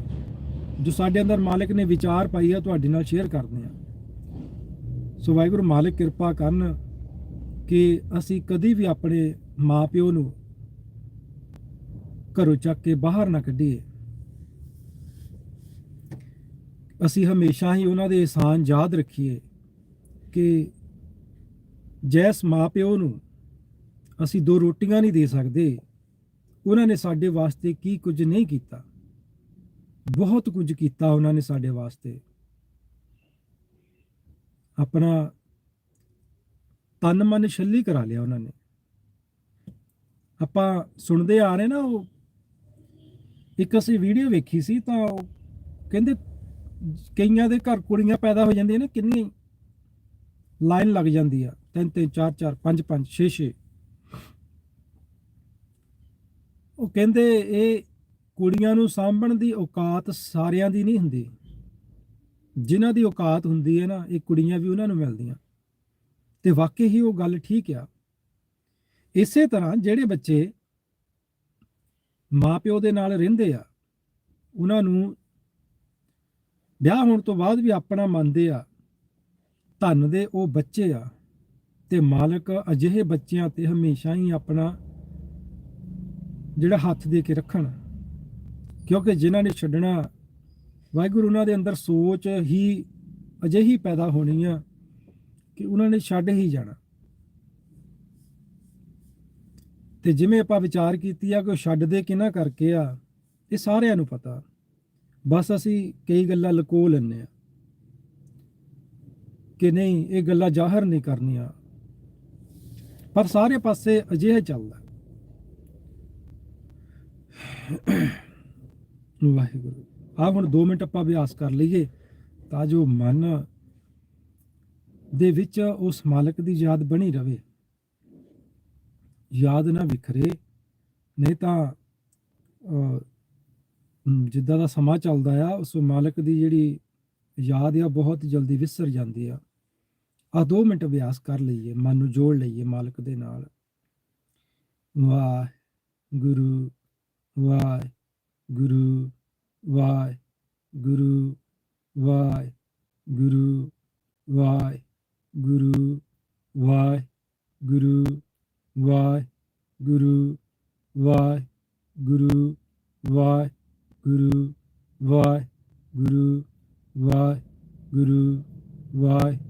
ਜੋ ਸਾਡੇ ਅੰਦਰ ਮਾਲਕ ਨੇ ਵਿਚਾਰ ਪਾਈ ਆ, ਤੁਹਾਡੇ ਨਾਲ ਸ਼ੇਅਰ ਕਰਦੇ ਆ। ਸੋ ਵਾਹਿਗੁਰੂ ਮਾਲਕ ਕਿਰਪਾ ਕਰਨ ਕਿ ਅਸੀਂ ਕਦੀ ਵੀ ਆਪਣੇ ਮਾਪਿਓ ਨੂੰ ਘਰੋਂ ਚੱਕ ਕੇ ਬਾਹਰ ਨਾ ਕੱਢੀਏ। ਅਸੀਂ ਹਮੇਸ਼ਾ ਹੀ ਉਹਨਾਂ ਦੇ ਇਹਸਾਨ ਯਾਦ ਰੱਖੀਏ। ਕਿ ਜੈਸ ਮਾਪਿਓ ਨੂੰ ਅਸੀਂ ਦੋ ਰੋਟੀਆਂ ਨਹੀਂ ਦੇ ਸਕਦੇ। ਉਹਨਾਂ ਨੇ ਸਾਡੇ ਵਾਸਤੇ ਕੀ ਕੁਝ ਨਹੀਂ ਕੀਤਾ। ਬਹੁਤ ਕੁਝ ਕੀਤਾ ਉਹਨਾਂ ਨੇ ਸਾਡੇ ਵਾਸਤੇ। ਆਪਣਾ ਤਨ ਮਨ ਛੱਲੀ ਕਰਾ ਲਿਆ ਉਹਨਾਂ ਨੇ। ਆਪਾਂ ਸੁਣਦੇ ਆ ਰਹੇ ਨਾ ਉਹ। ਇੱਕ ਅਸੀਂ ਵੀਡੀਓ ਵੇਖੀ ਸੀ ਤਾਂ ਉਹ ਕਹਿੰਦੇ ਕਈਆਂ ਦੇ ਘਰ ਕੁੜੀਆਂ ਪੈਦਾ ਹੋ ਜਾਂਦੀਆਂ ਨੇ, ਕਿੰਨੀ ਲਾਈਨ ਲੱਗ ਜਾਂਦੀ ਆ। ਤਿੰਨ ਤਿੰਨ, ਚਾਰ ਚਾਰ, ਪੰਜ ਪੰਜ, ਛੇ ਛੇ। ਉਹ ਕਹਿੰਦੇ ਇਹ ਕੁੜੀਆਂ ਨੂੰ ਸਾਂਭਣ ਦੀ ਔਕਾਤ ਸਾਰਿਆਂ ਦੀ ਨਹੀਂ ਹੁੰਦੀ। ਜਿਨ੍ਹਾਂ ਦੀ ਔਕਾਤ ਹੁੰਦੀ ਹੈ ਨਾ, ਇਹ ਕੁੜੀਆਂ ਵੀ ਉਹਨਾਂ ਨੂੰ ਮਿਲਦੀਆਂ। ਤੇ ਵਾਕਈ ਹੀ ਉਹ ਗੱਲ ਠੀਕ ਆ। ਇਸੇ ਤਰ੍ਹਾਂ ਜਿਹੜੇ ਬੱਚੇ ਮਾਪਿਓ ਦੇ ਨਾਲ ਰਹਿੰਦੇ ਆ, ਉਹਨਾਂ ਨੂੰ ਵਿਆਹ ਹੋਣ ਤੋਂ ਬਾਅਦ ਵੀ ਆਪਣਾ ਮੰਨਦੇ ਆ। ਧਨ ਦੇ ਉਹ ਬੱਚੇ ਆ ਤੇ ਮਾਲਕ ਅਜਿਹੇ ਬੱਚਿਆਂ ਤੇ ਹਮੇਸ਼ਾ ਹੀ ਆਪਣਾ ਜਿਹੜਾ ਹੱਥ ਦੇ ਕੇ ਰੱਖਣ। ਕਿਉਂਕਿ ਜਿਨ੍ਹਾਂ ਨੇ ਛੱਡਣਾ, ਵਾਹਿਗੁਰੂ ਉਹਨਾਂ ਦੇ ਅੰਦਰ ਸੋਚ ਹੀ ਅਜਿਹੀ ਪੈਦਾ ਹੋਣੀ ਆ ਕਿ ਉਹਨਾਂ ਨੇ ਛੱਡ ਹੀ ਜਾਣਾ। ਤੇ ਜਿਵੇਂ ਆਪਾਂ ਵਿਚਾਰ ਕੀਤੀ ਆ ਕਿ ਉਹ ਛੱਡਦੇ ਕਿਹਨਾਂ ਕਰਕੇ ਆ, ਇਹ ਸਾਰਿਆਂ ਨੂੰ ਪਤਾ। ਬਸ ਅਸੀਂ ਕਈ ਗੱਲਾਂ ਲੁਕੋ ਲੈਂਦੇ ਆ। ਕਿ ਨਹੀਂ, ਇਹ ਗੱਲਾਂ ਜ਼ਾਹਰ ਨਹੀਂ ਕਰਨੀਆਂ। ਪਰ ਸਾਰੇ ਪਾਸੇ ਅਜਿਹਾ ਚੱਲਦਾ ਵਾਹਿਗੁਰੂ ਆ ਹੁਣ 2 ਮਿੰਟ ਆਪਾਂ ਅਭਿਆਸ ਕਰ ਲਈਏ ਤਾਂ ਜੋ ਮਨ ਦੇ ਵਿੱਚ ਉਸ ਮਾਲਕ ਦੀ ਯਾਦ ਬਣੀ ਰਵੇ। ਯਾਦ ਨਾ ਵਿਖਰੇ, ਨਹੀਂ ਤਾਂ ਜਿੱਦਾਂ ਦਾ ਸਮਾਂ ਚੱਲਦਾ ਆ, ਉਸ ਮਾਲਕ ਦੀ ਜਿਹੜੀ ਯਾਦ ਆ ਬਹੁਤ ਜਲਦੀ ਵਿਸਰ ਜਾਂਦੀ ਆ। ਆ 2 ਮਿੰਟ ਅਭਿਆਸ ਕਰ ਲਈਏ ਮਨ ਨੂੰ ਜੋੜ ਲਈਏ ਮਾਲਕ ਦੇ ਨਾਲ ਵਾਹ ਗੁਰੂ ਵਾਹ ਗੁਰੂ ਵਾਹ ਗੁਰੂ ਵਾਹ ਗੁਰੂ ਵਾਹ ਗੁਰੂ ਵਾਹ ਗੁਰੂ ਵਾਹ ਗੁਰੂ ਵਾਹ ਗੁਰੂ ਵਾਹ ਗੁਰੂ ਵਾਹ ਗੁਰੂ ਵਾਹ ਗੁਰੂ ਵਾਹ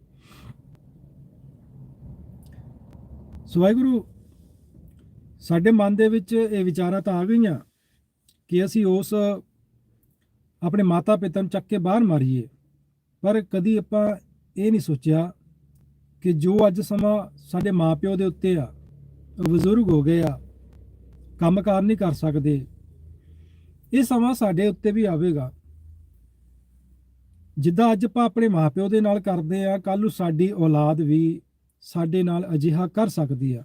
ਸੋ ਵਾਹਿਗੁਰੂ, ਸਾਡੇ ਮਨ ਦੇ ਵਿੱਚ ਇਹ ਵਿਚਾਰਾਂ ਤਾਂ ਆ ਗਈਆਂ ਕਿ ਅਸੀਂ ਉਸ ਆਪਣੇ ਮਾਤਾ ਪਿਤਾ ਨੂੰ ਚੱਕ ਕੇ ਬਾਹਰ ਮਾਰੀਏ। ਪਰ ਕਦੀ ਆਪਾਂ ਇਹ ਨਹੀਂ ਸੋਚਿਆ ਕਿ ਜੋ ਅੱਜ ਸਮਾਂ ਸਾਡੇ ਮਾਪਿਓ ਦੇ ਉੱਤੇ ਆ, ਬਜ਼ੁਰਗ ਹੋ ਗਏ ਆ ਕੰਮਕਾਰ ਨਹੀਂ ਕਰ ਸਕਦੇ, ਇਹ ਸਮਾਂ ਸਾਡੇ ਉੱਤੇ ਵੀ ਆਵੇਗਾ। ਜਿੱਦਾਂ ਅੱਜ ਆਪਾਂ ਆਪਣੇ ਮਾਪਿਓ ਦੇ ਨਾਲ ਕਰਦੇ ਆ ਕੱਲ ਨੂੰ ਸਾਡੀ ਔਲਾਦ ਵੀ ਸਾਡੇ ਨਾਲ ਅਜਿਹਾ ਕਰ ਸਕਦੀ ਆ।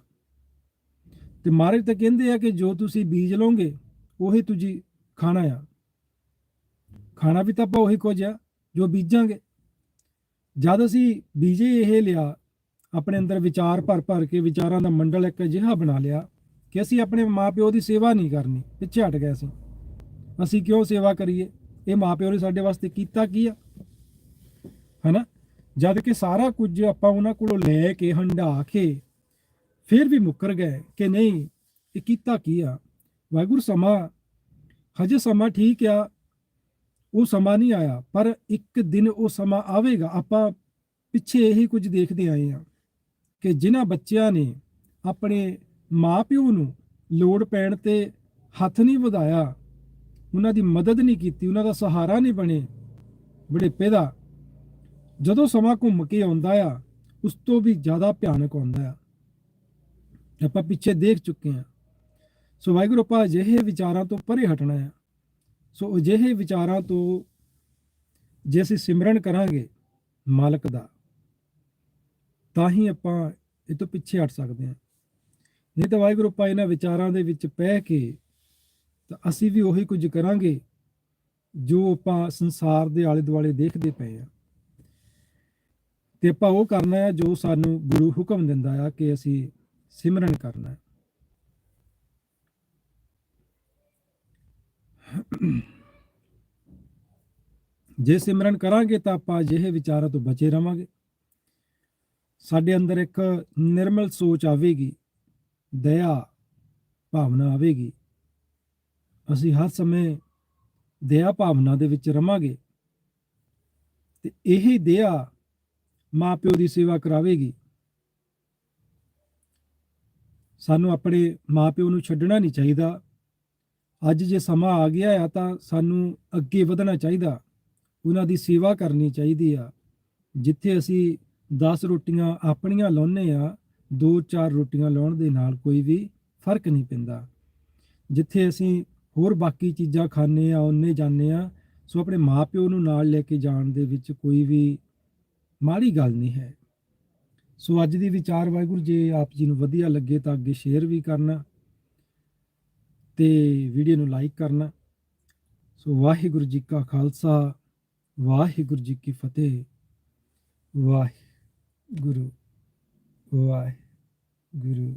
ਤੇ ਮਹਾਰਾਜ ਤਾਂ ਕਹਿੰਦੇ ਆ ਕਿ ਜੋ ਤੁਸੀਂ ਬੀਜ ਲਓਗੇ, ਉਹੀ ਤੁਸੀਂ ਖਾਣਾ ਆ। ਖਾਣਾ ਵੀ ਤਾਂ ਆਪਾਂ ਉਹੀ ਕੁਝ ਆ, ਜੋ ਬੀਜਾਂਗੇ। ਜਦ ਅਸੀਂ ਬੀਜੇ ਇਹ ਲਿਆ, ਆਪਣੇ ਅੰਦਰ ਵਿਚਾਰ ਭਰ ਭਰ ਕੇ ਵਿਚਾਰਾਂ ਦਾ ਮੰਡਲ ਇੱਕ ਅਜਿਹਾ ਬਣਾ ਲਿਆ ਕਿ ਅਸੀਂ ਆਪਣੇ ਮਾਪਿਓ ਦੀ ਸੇਵਾ ਨਹੀਂ ਕਰਨੀ, ਪਿੱਛੇ ਹਟ ਗਏ ਅਸੀਂ। ਅਸੀਂ ਕਿਉਂ ਸੇਵਾ ਕਰੀਏ? ਇਹ ਮਾਪਿਓ ਨੇ ਸਾਡੇ ਵਾਸਤੇ ਕੀਤਾ ਕੀ ਆ? ਹਨਾ? ਜਦ ਕਿ ਸਾਰਾ ਕੁਝ ਆਪਾਂ ਉਹਨਾਂ ਕੋਲੋਂ ਲੈ ਕੇ ਹੰਢਾ ਕੇ ਫਿਰ ਵੀ ਮੁੱਕਰ ਗਏ ਕਿ ਨਹੀਂ, ਇਹ ਕੀਤਾ ਕੀ ਆ? ਵਾਹਿਗੁਰੂ ਸਮਾਂ, ਹਜੇ ਸਮਾਂ ਠੀਕ ਆ, ਉਹ ਸਮਾਂ ਨਹੀਂ ਆਇਆ, ਪਰ ਇੱਕ ਦਿਨ ਉਹ ਸਮਾਂ ਆਵੇਗਾ। ਆਪਾਂ ਪਿੱਛੇ ਇਹੀ ਕੁਝ ਦੇਖਦੇ ਆਏ ਆ ਕਿ ਜਿਨ੍ਹਾਂ ਬੱਚਿਆਂ ਨੇ ਆਪਣੇ ਮਾਪਿਓ ਨੂੰ ਲੋੜ ਪੈਣ ਤੇ ਹੱਥ ਨਹੀਂ ਵਧਾਇਆ, ਉਹਨਾਂ ਦੀ ਮਦਦ ਨਹੀਂ ਕੀਤੀ, ਉਹਨਾਂ ਦਾ ਸਹਾਰਾ ਨਹੀਂ ਬਣੇ, ਬੁਢੇਪੇ ਦਾ ਜਦੋਂ ਸਮਾਂ ਘੁੰਮ ਕੇ ਆਉਂਦਾ ਆ, ਉਸ ਤੋਂ ਵੀ ਜ਼ਿਆਦਾ ਭਿਆਨਕ ਆਉਂਦਾ ਆ। ਆਪਾਂ ਪਿੱਛੇ ਦੇਖ ਚੁੱਕੇ ਆ। ਸੋ ਵਾਹਿਗੁਰੂ, ਆਪਾਂ ਅਜਿਹੇ ਵਿਚਾਰਾਂ ਤੋਂ ਪਰੇ ਹਟਣਾ ਆ। ਸੋ ਅਜਿਹੇ ਵਿਚਾਰਾਂ ਤੋਂ ਜੇ ਅਸੀਂ ਸਿਮਰਨ ਕਰਾਂਗੇ ਮਾਲਕ ਦਾ, ਤਾਂ ਹੀ ਆਪਾਂ ਇਹ ਤੋਂ ਪਿੱਛੇ ਹਟ ਸਕਦੇ ਹਾਂ ਨਹੀਂ ਤਾਂ ਵਾਹਿਗੁਰੂ, ਆਪਾਂ ਇਹਨਾਂ ਵਿਚਾਰਾਂ ਦੇ ਵਿੱਚ ਪੈ ਕੇ ਤਾਂ ਅਸੀਂ ਵੀ ਉਹੀ ਕੁਝ ਕਰਾਂਗੇ ਜੋ ਆਪਾਂ ਸੰਸਾਰ ਦੇ ਆਲੇ ਦੁਆਲੇ ਦੇਖਦੇ ਪਏ ਆ। ਤੇ ਆਪਾਂ ਉਹ ਕਰਨਾ ਹੈ ਜੋ ਸਾਨੂੰ ਗੁਰੂ ਹੁਕਮ ਦਿੰਦਾ ਆ ਕਿ ਅਸੀਂ ਸਿਮਰਨ ਕਰਨਾ ਹੈ। ਜੇ ਸਿਮਰਨ ਕਰਾਂਗੇ ਤਾਂ ਆਪਾਂ ਅਜਿਹੇ ਵਿਚਾਰਾਂ ਤੋਂ ਬਚੇ ਰਵਾਂਗੇ। ਸਾਡੇ ਅੰਦਰ ਇੱਕ ਨਿਰਮਲ ਸੋਚ ਆਵੇਗੀ, ਦਇਆ ਭਾਵਨਾ ਆਵੇਗੀ। ਅਸੀਂ ਹਰ ਸਮੇਂ ਦਇਆ ਭਾਵਨਾ ਦੇ ਵਿੱਚ ਰਵਾਂਗੇ। ਤੇ ਇਹ ਦਇਆ ਮਾਪਿਓ ਦੀ ਸੇਵਾ ਕਰਾਵੇਗੀ। ਸਾਨੂੰ ਆਪਣੇ ਮਾਪਿਓ ਨੂੰ ਛੱਡਣਾ ਨਹੀਂ ਚਾਹੀਦਾ। ਅੱਜ ਜੇ ਸਮਾਂ ਆ ਗਿਆ ਆ ਤਾਂ ਸਾਨੂੰ ਅੱਗੇ ਵਧਣਾ ਚਾਹੀਦਾ। ਉਹਨਾਂ ਦੀ ਸੇਵਾ ਕਰਨੀ ਚਾਹੀਦੀ ਆ। ਜਿੱਥੇ ਅਸੀਂ 10 ਰੋਟੀਆਂ ਆਪਣੀਆਂ ਲਾਉਨੇ ਆ 2-4 ਰੋਟੀਆਂ ਲਾਉਣ ਦੇ ਨਾਲ ਕੋਈ ਵੀ ਫ਼ਰਕ ਨਹੀਂ ਪੈਂਦਾ। ਜਿੱਥੇ ਅਸੀਂ ਹੋਰ ਬਾਕੀ ਚੀਜ਼ਾਂ ਖਾਂਦੇ ਆ ਉਹਨੇ ਜਾਂਦੇ ਆ, ਸੋ ਆਪਣੇ ਮਾਪਿਓ ਨੂੰ ਨਾਲ ਲੈ ਕੇ ਜਾਣ ਦੇ ਵਿੱਚ ਕੋਈ ਵੀ ਮਾੜੀ ਗੱਲ ਨਹੀਂ ਹੈ। ਸੋ ਅੱਜ ਦੀ ਵਿਚਾਰ ਵਾਹਿਗੁਰੂ ਜੇ ਆਪ ਜੀ ਨੂੰ ਵਧੀਆ ਲੱਗੇ ਤਾਂ ਅੱਗੇ ਸ਼ੇਅਰ ਵੀ ਕਰਨਾ ਤੇ ਵੀਡੀਓ ਨੂੰ ਲਾਈਕ ਕਰਨਾ। ਸੋ ਵਾਹਿਗੁਰੂ ਜੀ ਕਾ ਖਾਲਸਾ, ਵਾਹਿਗੁਰੂ ਜੀ ਕੀ ਫਤਿਹ। ਵਾਹਿਗੁਰੂ ਵਾਹਿਗੁਰੂ।